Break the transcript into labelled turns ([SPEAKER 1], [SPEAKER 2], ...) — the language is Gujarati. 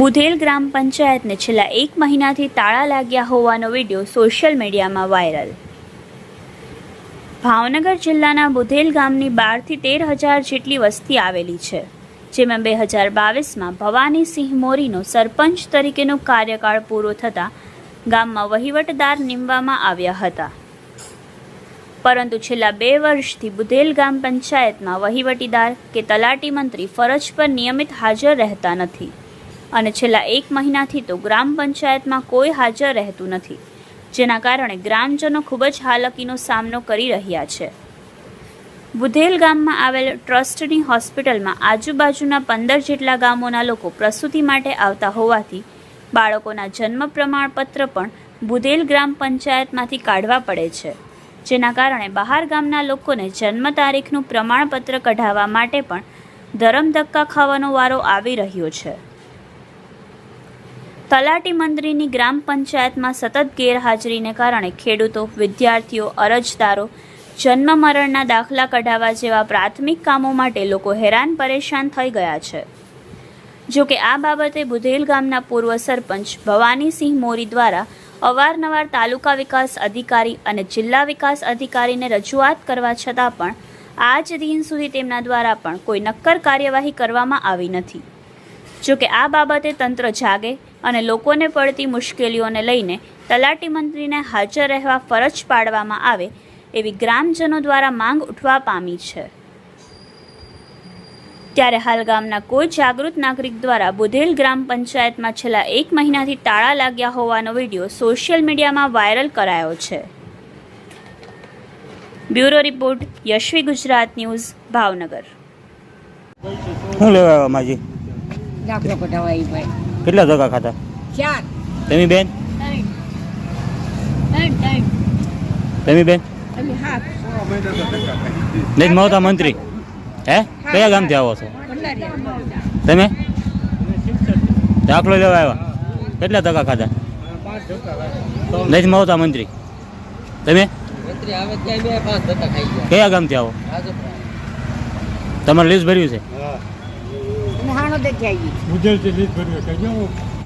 [SPEAKER 1] બુધેલ ગ્રામ પંચાયતને છેલ્લા એક મહિનાથી તાળા લાગ્યા હોવાનો વીડિયો સોશિયલ મીડિયામાં વાયરલ. ભાવનગર જિલ્લાના બુધેલ ગામની બારથી તેર હજાર જેટલી વસ્તી આવેલી છે, જેમાં બે હજાર બાવીસમાં ભવાની સિંહ મોરીનો સરપંચ તરીકેનો કાર્યકાળ પૂરો થતાં ગામમાં વહીવટદાર નીમવામાં આવ્યા હતા. પરંતુ છેલ્લા બે વર્ષથી બુધેલ ગામ પંચાયતમાં વહીવટીદાર કે તલાટી મંત્રી ફરજ પર નિયમિત હાજર રહેતા નથી. અને છેલ્લા એક મહિનાથી તો ગ્રામ પંચાયતમાં કોઈ હાજર રહેતું નથી, જેના કારણે ગ્રામજનો ખૂબ જ હાલકીનો સામનો કરી રહ્યા છે. બુધેલ ગામમાં આવેલ ટ્રસ્ટની હોસ્પિટલમાં આજુબાજુના પંદર જેટલા ગામોના લોકો પ્રસૂતિ માટે આવતા હોવાથી બાળકોના જન્મ પ્રમાણપત્ર પણ બુધેલ ગ્રામ પંચાયતમાંથી કાઢવા પડે છે. જેના કારણે બહાર ગામના લોકોને જન્મ તારીખનું પ્રમાણપત્ર કઢાવવા માટે પણ ધરમ ધક્કા ખાવાનો વારો આવી રહ્યો છે. તલાટી મંત્રીની ગ્રામ પંચાયતમાં સતત ગેરહાજરીને કારણે ખેડૂતો, વિદ્યાર્થીઓ, અરજદારો જન્મ મરણના દાખલા કઢાવવા જેવા પ્રાથમિક કામો માટે લોકો હેરાન પરેશાન થઈ ગયા છે. જો કે આ બાબતે બુધેલ ગામના પૂર્વ સરપંચ ભવાનીસિંહ મોરી દ્વારા અવારનવાર તાલુકા વિકાસ અધિકારી અને જિલ્લા વિકાસ અધિકારીને રજૂઆત કરવા છતાં પણ આજ દિન સુધી તેમના દ્વારા પણ કોઈ નક્કર કાર્યવાહી કરવામાં આવી નથી. જોકે આ બાબતે તંત્ર જાગે અને લોકોને પડતી મુશ્કેલીઓને લઈને તલાટી મંત્રીને હાજર રહેવા ફરજ પાડવામાં આવે એવી ગ્રામજનો દ્વારા માંગ ઉઠવા પામી છે. ત્યારે હાલ ગામના કોઈ જાગૃત નાગરિક દ્વારા બુધેલ ગ્રામ પંચાયતમાં છેલ્લા એક મહિનાથી તાળા લાગ્યા હોવાનો વીડિયો સોશિયલ મીડિયામાં વાયરલ કરાયો છે. Bureau report Yashvi Gujarat news Bhavnagar.
[SPEAKER 2] શું લેવા આવ્યા માજી?
[SPEAKER 3] દાખલો કઢાવા આવી ભાઈ.
[SPEAKER 2] કેટલા ધક્કા ખાધા?
[SPEAKER 3] ચાર.
[SPEAKER 2] તમે બેન? તમે બેન? નહીં મહતા મંત્રી. હે? કયા ગામથી આવો છો? તમે? દાખલો લેવા આવ્યા. કેટલા ટકા ખાધા? નથી મહતા મંત્રી. તમે? કયા ગામથી આવો? તમારે લીઝ ભર્યું છે?